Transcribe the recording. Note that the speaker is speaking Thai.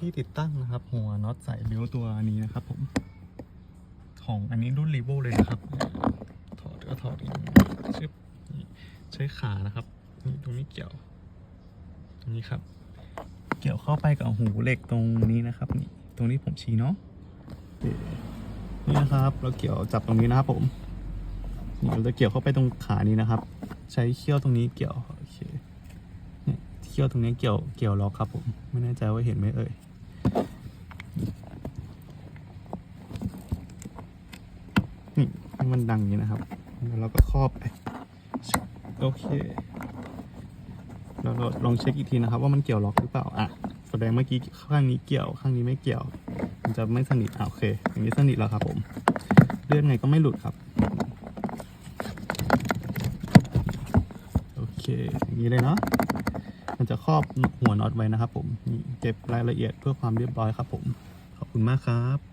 ที่ติดตั้งนะครับ หัวน็อตใส่บิวตัวนี้นะครับผม ของอันนี้รุ่นรีโวเลยนะครับ ถอดก็ถอดอย่างนี้ชึบใช้ขานะครับ นี่ตรงนี้เกี่ยว ตรงนี้ครับ เกี่ยวเข้าไปกับหูเหล็กตรงนี้นะครับ นี่ ตรงนี้ผมชี้เนาะ นี่นะครับ เราเกี่ยวจับตรงนี้นะครับผมนี่เราจะเกี่ยวเข้าไปตรงขานี้นะครับ ใช้เขี้ยวตรงนี้เกี่ยว เคี่ยเขี้ยวตรงนี้เกี่ยวเกี่ยวล็อกครับผมไม่แน่ใจว่าเห็นไหมเอ่ยนี่ให้มันดังอย่างนี้นะครับแล้วเราก็ครอบไปโอเคแล้วเราลองเช็คอีกทีนะครับ ว่ามันเกี่ยวล็อกหรือเปล่าอะแสดงเมื่อกี้ข้างนี้เกี่ยวข้างนี้ไม่เกี่ยว มันจะไม่สนิทอะโอเคอย่างนี้สนิทแล้วครับผมเลื่อนไงก็ไม่หลุดครับโอเคอย่างนี้เลยเนาะ มันจะครอบหัวน็อตไว้นะครับผมเก็บรายละเอียดเพื่อความเรียบร้อยครับผม ขอบคุณมากครับ